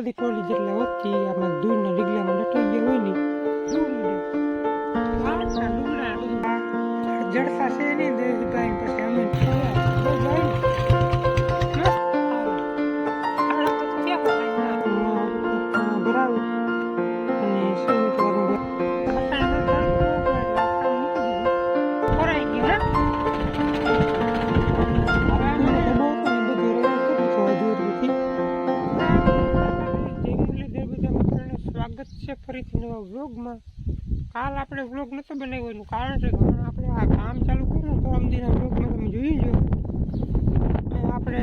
એકાદી ટોલી જેટલા વચ્ચે આમાં દૂરના ડીગલામાં લટાઈ ગયા હોય ને જડતા છે ને દેશભાઈ પછી અમે સ્વાગત છે ફરીથી નવા વ્લોગમાં. કાલ આપણે વ્લોગ નતો બનાવ્યો એનું કારણ છે કે આપણે આ કામ ચાલુ કર્યું ને અમદીના વ્લોગમાં તમે જોઈ જો આપણે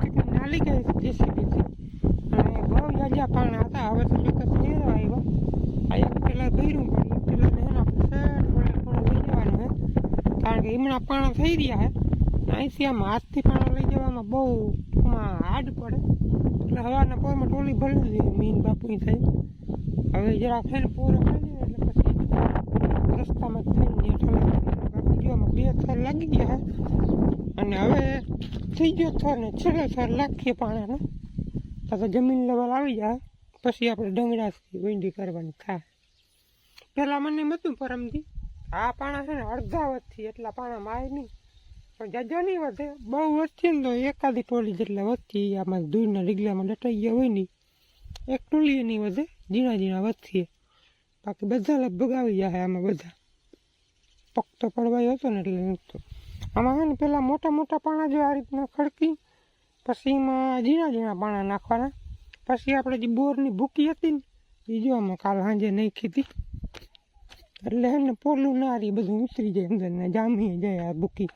કેટલી નાલી ગઈ જેસીબીથી અને બહુ જાજા પાણા હતા. હવે તો ચોક્કસ ફેરો આવ્યો. આ એક પેલા કર્યું પણ એ પેલા ને આપણે સેટ વડે લઈ જવાનું હે કારણ કે હમણાં પાણા થઈ રહ્યા હે અહીંથી આમ હાથથી પાણા લઈ જવામાં બહુ હાર્ડ પડે. એટલે હવાના પોરમાં ટોલી ભરી દીધી મીન બાપુની થઈ હવે જરા ફેર પોર પૂરો એટલે પછી રસ્તામાં થઈને ઠલાવી બાકી જોવામાં બે થર લાગી ગયા અને હવે થઈ ગયો થર ને છેલ્લો થર લાખીએ પાણાનો. તો જમીન લેવલ આવી જાય. પછી આપણે ડંગરાથી વીંડી કરવાની થાય. પહેલાં મને એમ હતું પરમથી આ પાણા છે ને અડધા વધથી એટલા પાણા માય નહીં. પણ જાજો નહીં વધે. બહુ વધશે ને તો એકાદી ટોલી જેટલા વધતી આમાં દૂરના રીગલામાં લટાઈ ગયા હોય ને એક ટોલી નહીં વધે, ઝીણા ઝીણા વધીએ બાકી બધા લગભગ આવી જાય આમાં બધા. પગ તો પડવાયો હતો ને એટલે નહોતો આમાં છે ને પહેલાં મોટા મોટા પાણા જો આ રીતના ખડકી, પછી એમાં ઝીણા ઝીણા પાણા નાખવાના. પછી આપણે જે બોરની ભૂકી હતી ને એ જો અમે કાલ સાંજે નાખી હતી. એટલે હે ને પોલું ના રહી બધું ઉતરી જાય અંદર ને જામી જાય આ ભૂકી.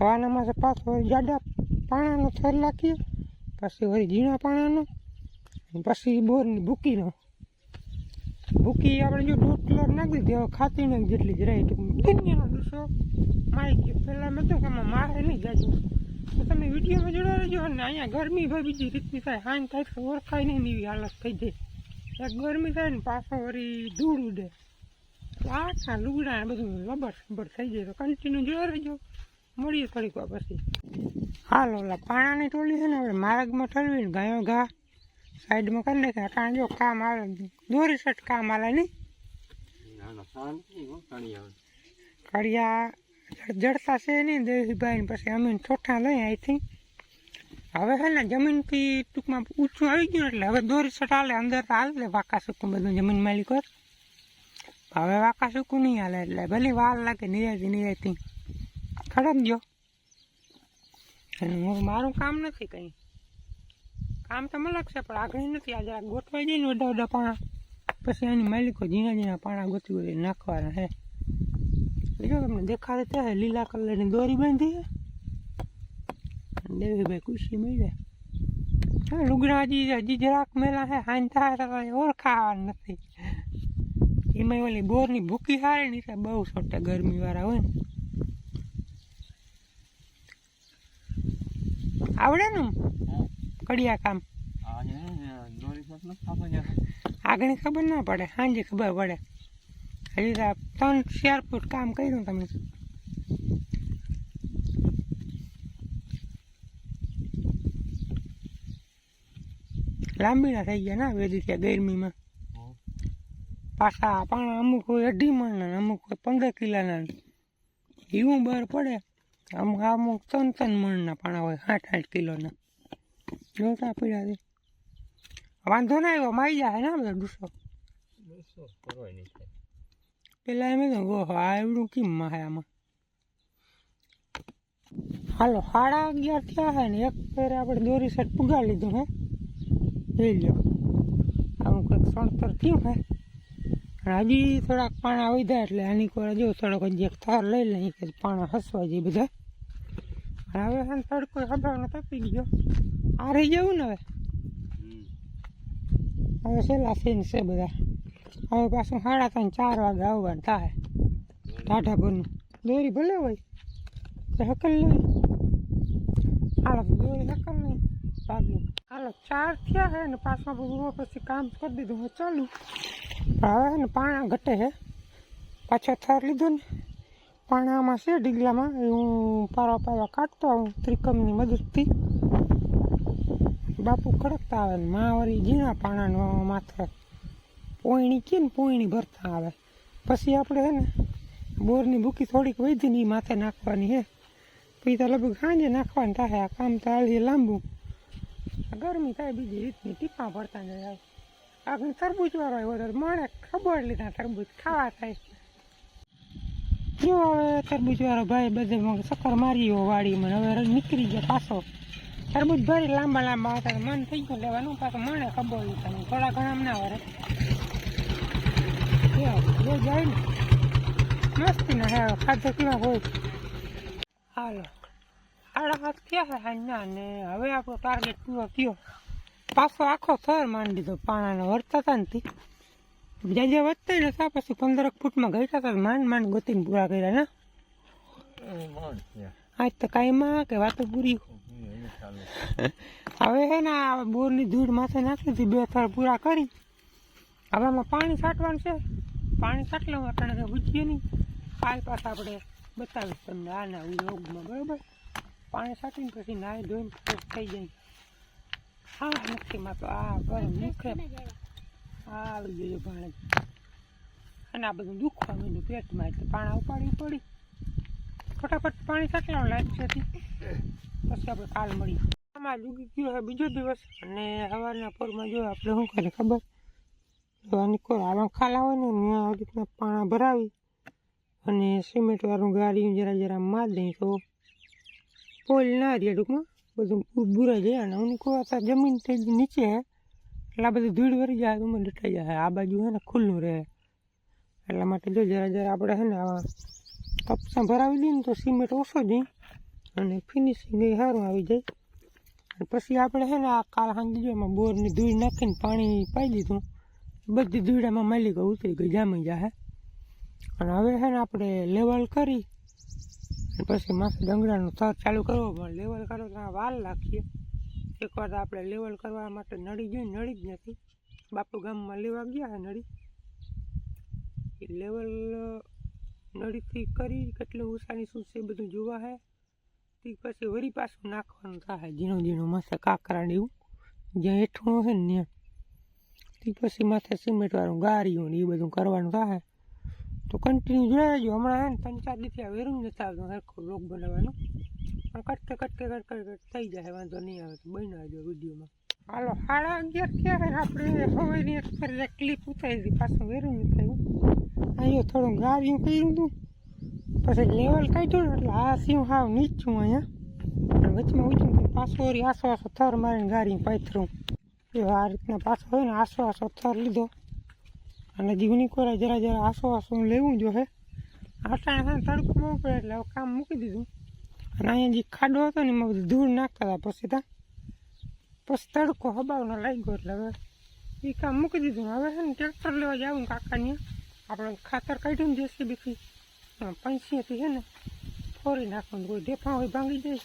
હવાનામાં છે પાછો વળી જાડા પાણાનો થર નાખીએ, પછી વળી ઝીણા પાણાનો પછી બોરની ભૂકીનો. ભૂકી આપણે જો દોઢ કિલો નાખી દીધી, હવે ખાતી નહીં જેટલી જ રહી દુનિયાનો ડૂસો મારી ગયો પહેલાં મેં તો કે મારે નહીં જાજુ. તો તમે વિડીયોમાં જોડો રહેજો અને અહીંયા ગરમી ભાઈ બીજી રીતની થાય. હાન થાય તો ઓળખાય નહીં એવી હાલત થઈ જાય. એક ગરમી થાય ને પાછો વળી ધૂળ ઉડે. આખા લુગડા બધું લબર સબર થઈ જાય. તો કન્ટિન્યુ જોડે રહેજો. મળીએ થોડીક વાર પછી. હાલ ઓલા પાણાની ટોલી છે ને આપણે માર્ગમાં ઠરવીને ગાયો ઘા સાઈડમાં કરી નાખે. અટાણે જો કામ આવે દોરી શર્ટ કામ આવે નહીં કડિયા જડતા છે નહીં દેવીભાઈ પછી અમે ઠોઠા લઈ અહીંથી હવે છે ને જમીનથી ટૂંકમાં ઊંચું આવી ગયું એટલે હવે દોરી શર્ટ હાલે અંદર તો હાલે વાકા સૂકું બધું જમીન માલિક. હોય હવે વાકા સૂકું નહીં હાલે એટલે ભલે વાર લાગે નિરાયતી નિરાયતી. અને હું મારું કામ નથી કંઈ. કામ તો મલક છે, પણ આગળ નથી. આ જરાક ગોઠવાઈ જઈને વડા વડા પાણા. પછી એની માલિકો ઝીણા ઝીણા પાણા ગોતી ગોતી નાખવાના હે. જો તમને દેખાડે ત્યાં લીલા કલરની દોરી બાંધી દેવીભાઈ ખુશી મળે હા લુગડા હજી હજી જરાક મેલા હે તો કાંઈ નથી. એમાં ઓલી બોરની ભૂકી હારે ને બહુ બહુ સોટે ગરમીવાળા હોય ને. આવડે ને કડિયા કામ આગળ ખબર ના પડે સાંજે ખબર પડે. હજી તો ત્રણ ચાર ફૂટ કામ કર્યું તમે. લાંબીના થઈ ગયા ના વેદી ત્યાં ગરમીમાં. પાછા પાણા અમુક હોય અઢી મણના અમુક હોય પંદર કિલાના એવું બહાર પડે. અમુક અમુક ત્રણ ત્રણ મણના પાણા હોય આઠ આઠ કિલોના. જોતા પીડા દે વાંધો ના આવ્યો મારી જાય ને બધા ડૂસો. પેલા એમ તો ઓહો આ એવડું કેમ માહે આમાં? હાલો સાડા અગિયાર થયા હે ને એક ફેર આપણે દોરી સેટ પુગા લીધું હે. જોઈ લો આવું કંઈક સણતર થયું હે. હજી થોડાક પાણા વધ્યા એટલે આની કોઈ જો થોડોક એક થાર લઈ લઈએ કે પાણા હસવા જાય બધા. હવે એને તડકો હબાવનો તપી ગયો. આ રહી જવું ને હવે? હવે છેલ્લા સીન છે બધા. હવે પાછું સાડા ત્રણ ચાર વાગે આવવાનું થાય. ટાઢાપુરનું. દોરી ભલે હોય તો હકલ નહીં હાલો દોરી હકલ નહીં ભાગી હાલો ચાર થયા હે ને પાછા બધું પછી કામ કરી દીધું. હવે ચાલુ. પણ હવે ને પાણા ઘટે છે પાછો થર લીધો ને. પાણામાં છે ઢીગલામાં. એ હું પારવા પારવા કાઢતો આવું ત્રિકમની મદદથી. બાપુ ખડકતા આવે ને માવરી ઝીણા પાણાનો માથે પોયણી કે ને પોયણી ભરતા આવે. પછી આપણે હે ને બોરની ભૂકી થોડીક વધી ને ઈ માથે નાખવાની હે. પછી તો લગભગ સાંજે નાખવાની થાય, આ કામ તો હાલી લાંબુ. ગરમી થાય બીજી રીતની, ટીપા ભરતા જાય. આગળ તરબૂચ વાળો આવ્યો તો માણે ખબર લીધા તરબૂચ, ખાવા થાય. જો હવે તરબૂચ વાળો ભાઈ બધે ચક્કર વાળી વાડીમાં. હવે નીકળી ગયો પાછો. તરબૂચ ભરી લાંબા લાંબા હતા મન થઈ ગયું લેવાનું પાછો મને ખબર તમે થોડા ઘણા ના વરે. જો જાય ને. મસ્તી ના હે ખાધો કેવા હોય હાલો સાડા હાથ થયા છે હાંજના ને હવે આપણો ટાર્ગેટ પૂરો થયો. પાછો આખો થર માંડી દીધો, પાણાનો. વરતા હતા ને જ્યાં જ્યાં વધતા ને ત્યાં પછી પંદરક ફૂટમાં ગયા હતા માંડ માંડ ગોતીને પૂરા કર્યા ને. આજ તો કાંઈમાં કે વાતો પૂરી. હવે હે ને આ બોરની ધૂળ માથે નાખી હતી બે થર પૂરા કરી. હવે આમાં પાણી છાંટવાનું છે. પાણી છાંટલું અટાણે કંઈ બુજીએ નહીં. કાલ પાસે આપણે બતાવીશ તમને આ ના યોગમાં બરાબર? પાણી છાંટીને પછી નાહી ધોઈને ફ્રેશ થઈ જાય હા નક્કીમાં તો આ આ આવી ગયો પાણી અને આ બધું દુખવા માંડ્યું પેટમાં એટલે પાણા ઉપાડ્યું પડી. ફટાફટ પાણી લાઈટ છે પછી આપણે કાલ મળીએ આમાં ડૂબી ગયો છે બીજો દિવસ. અને સવારના પોરમાં જો આપણે શું કરે ખબર? ખાલ આવા ખાલા હોય ને ત્યાં આવી રીતના પાણા ભરાવી અને સિમેન્ટવાળું ગાડી જરા જરા માર દઈ તો પોલ ના રહે ટૂંકમાં. બધું બુરા જાય અને હું અત્યારે જમીન થઈ નીચે હે. એટલે બધી ધૂળ વરી જાય, તો લટાઈ જાય. આ બાજુ હે ને ખુલ્લું રહે. એટલા માટે જો જરા જરા આપણે હે ને આવા કપસા ભરાવી દઈએ ને તો સિમેન્ટ ઓછો જઈ અને ફિનિશિંગ એ સારું આવી જાય. અને પછી આપણે છે ને આ કાલ સાંજે જો એમાં બોરની ધૂળ નાખીને પાણી પાઈ દીધું, બધી ધૂળ એમાં માલિકો ઉતરી ગઈ, જામી જાય અને હવે છે ને આપણે લેવલ કરી પછી માથે ડંગરાનો થર ચાલુ કરવો પણ લેવલ કરો તો વાલ રાખીએ એકવાર આપણે લેવલ કરવા માટે નળી જોઈ નળી જ નથી. બાપુ ગામમાં લેવા ગયા નળી. એ લેવલ નળીથી કરી કેટલું ઉષાની શું છે બધું જોવા હે. તે પછી વરી પાછું નાખવાનું થાય, ઝીણું ઝીણું માથે કાંકરા એવું. જ્યાં હેઠું હશે ને ત્યાં. તે પછી માથે સિમેન્ટવાળું ગારીયું ને એ બધું કરવાનું થાય. તો કન્ટિન્યુ જોયા જો હમણાં હે ને ત્રણ ચાર દિવસથી આ વેરું નથી આવતું સરખું લોક બનાવવાનો. કટકે કટકે કટકે કટકે થઈ જાય, વાંધો નહીં આવે તો બનાવી દો વિડીયોમાં. હાલો સાડા અગિયાર ને આપણે હવેની અત્યારે ક્લિપ ઉતારી હતી પાછું વેરું નથી થયું અહીંયા થોડું ગારીયું કર્યું હતું પછી લેવલ કાઢ્યું ને એટલે આ સિંહ હાવ નીચું અહીંયા. અને વચમાં ઉચું પાછો વરી આસો આસો થર મારીને ગાડી પાથરું. એ આ રીતના પાછો હોય ને આસો આસો થર લીધો. અને જીવની કોરા જરા જરા આસો આસો લેવું જો હે. આટાણે તડકો બહુ પડે એટલે કામ મૂકી દીધું. અને અહીંયા જે ખાડો હતો ને એમાં બધું ધૂળ નાખતા હતા. પછી તા, પછી તડકો હબાવનો લાગ્યો એટલે હવે એ કામ મૂકી દીધું. હવે છે ને ટ્રેક્ટર લેવા જાવું કાકાની આપણે ખાતર કાઢ્યું ને જેસીબીથી પંચીથી છે ને ફોરી નાખવાનું. કોઈ ઢેફા હોય ભાંગી જાય,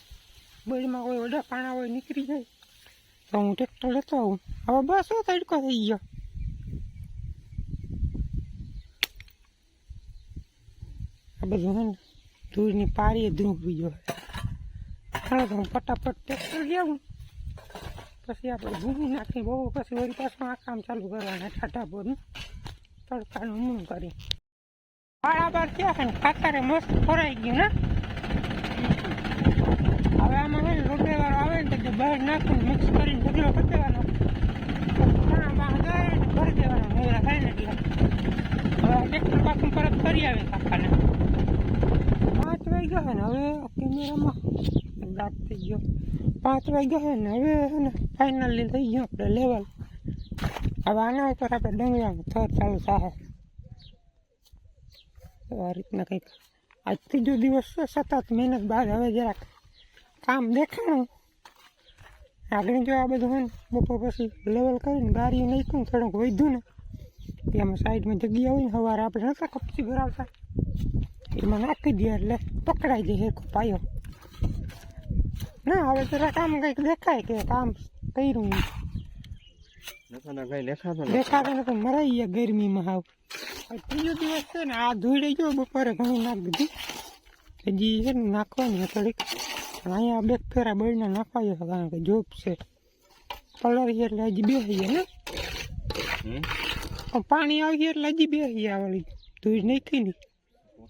બળમાં કોઈ વડા પાણા હોય નીકળી જાય. તો હું ટ્રેક્ટર લેતો આવું. હવે બસ શું તડકો થઈ ગયો. આ બધું હે ને ધૂળની પારીએ ધ્રુવી જો હાલો તો હું ફટાફટ ટ્રેક્ટર લેવું પછી આપણે ભૂંગી નાખી, બહુ પછી વળી પાછું આ કામ ચાલુ કરવાના ઠાઠા પરનું તડકાનું મૂન કરી. બરાબર ક્યાં છે ને ખાતરે મસ્ત ફોરાઈ ગયું ને. હવે આમાં હોય ને રોબેવાળો આવે ને તો બહાર નાખીને મિક્સ કરીને ઢગલો કરી દેવાનો. ચણા બહાર જાય ને ભરી દેવાનો મોરા થાય ને એટલે. હવે ટ્રેક્ટર પાછું પરત કરી આવે કાકાને પાંચ વાગ્યા હોય ને, હવે કેમેરામાં દાંત થઈ ગયો પાંચ વાગ્યા ને હવે ફાઇનલી થઈ ગયો આપણે લેવલ હવે આના ઉપર આપણે ડંગરાનું થર ચાલુ થાય આ રીતના કંઈક આજ ત્રીજો દિવસ છે સતત મહેનત બાદ હવે જરાક કામ દેખાણું આગળ જો આ બધું હોય ને બપોર પછી લેવલ કરીને ગાડીઓ નાખ્યું થોડુંક વધ્યું ને તેમાં સાઈડમાં જગ્યા હોય ને સવારે આપણે નતા કપચી ભરાવતા એમાં નાખી દઈએ એટલે પકડાઈ જાય હેરખો પાયો ના હવે જરા કામ કંઈક દેખાય કે કામ કર્યું. દેખાતો નથી. મરાઈ ગયા ગરમીમાં હાવ. ત્રીજો દિવસ છે ને આ ધૂળે જો બપોરે ઘણી નાખ દીધી. હજી છે ને નાખવાની થોડીક. અહીંયા બે ફેરા બળીને નાખવા જશે કારણ કે જોબ છે. પલળી એટલે હજી બેસી ને. પાણી આવી એટલે હજી બેસી આ વળી ધૂળ નાખી ની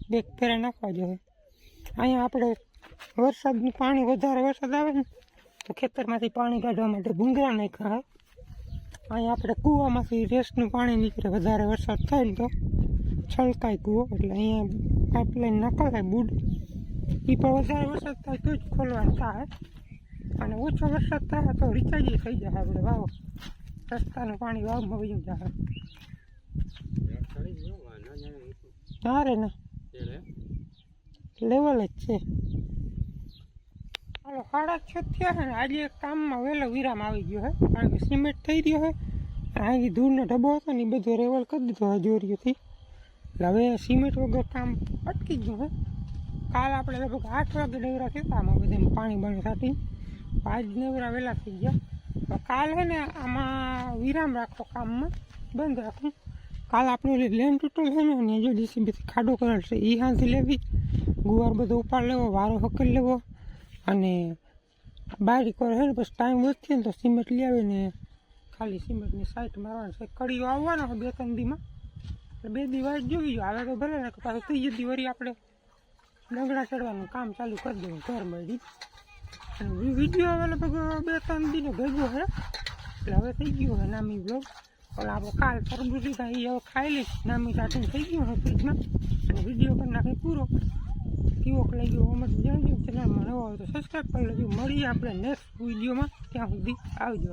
બે ફેરા નાખવા જોઈએ અહીંયા આપણે વરસાદનું પાણી વધારે વરસાદ આવે ને તો ખેતરમાંથી પાણી કાઢવા માટે ભૂંગળા નાખ્યા હોય. અહીંયા આપણે કૂવામાંથી રેસનું પાણી નીકળે વધારે વરસાદ થાય ને તો છલકાય કૂવો એટલે અહીંયા પાઇપલાઇન નખાય બુડ. એ પણ વધારે વરસાદ થાય તો જ ખોલવાનું થાય. અને ઓછો વરસાદ થાય તો રિચાર્જ થઈ જાય આપણે વાવ. રસ્તાનું પાણી વાવમાં વયું જાય. ના રે ના. લેવલ જ છે. હાલો, સાડા છ થયા છે ને, આજે કામમાં વહેલો વિરામ આવી ગયો છે, કારણ કે સિમેન્ટ થઈ ગયો છે. અને અહીં ધૂળનો ડબ્બો હતો ને, એ બધો રેવલ કરી દીધો છે જોરીઓથી. એટલે હવે સિમેન્ટ વગર કામ અટકી ગયું છે. કાલ આપણે લગભગ આઠ વાગે નવરા થયા આમાં બધામાં પાણી બાણી સાટી આજ નવરા વહેલા થઈ ગયા. કાલ છે ને, આમાં વિરામ રાખો કામમાં, બંધ રાખું. કાલ આપણે ઓલી લેન્ડ ટૂટલ છે ને જો જીસીબીથી ખાડો કરેલ છે એ હાથી લેવી. ગુવાર બધો ઉપાડ લેવો, વારો હકલ લેવો. અને બારી કરે છે ને, પછી ટાઈમ વધશે ને તો સિમેન્ટ લઈ આવીને ખાલી સિમેન્ટની સાઈટ મારવાની છે. કડીઓ આવવાનો બે ત્રણ દીમાં. એટલે બે દી વાઈટ જોઈ જો આવે તો ભલે ને, પાછું ત્રીજી દી આપણે ડંગડા ચડવાનું કામ ચાલુ કરી દેવું, ઘર મળી અને વીડિયો હવે લગભગ બે ત્રણ દીનો ભેગો છે એટલે હવે થઈ ગયો હવે નામી બ્લોગ ઓલા આપણે કાલ તરબૂચ લીધા, એ હવે ખાઈ લઈશ. નામી ચાટીને થઈ ગયું હવે ફ્રીજમાં અને વીડિયો કરી નાખે પૂરો. કેવો લઈ ગયો અમર જણાવજો ચેનલમાં નવો આવે તો સબસ્ક્રાઈબ કરી લેજો. મળીએ આપણે નેક્સ્ટ વિડીયોમાં ત્યાં સુધી આવજો.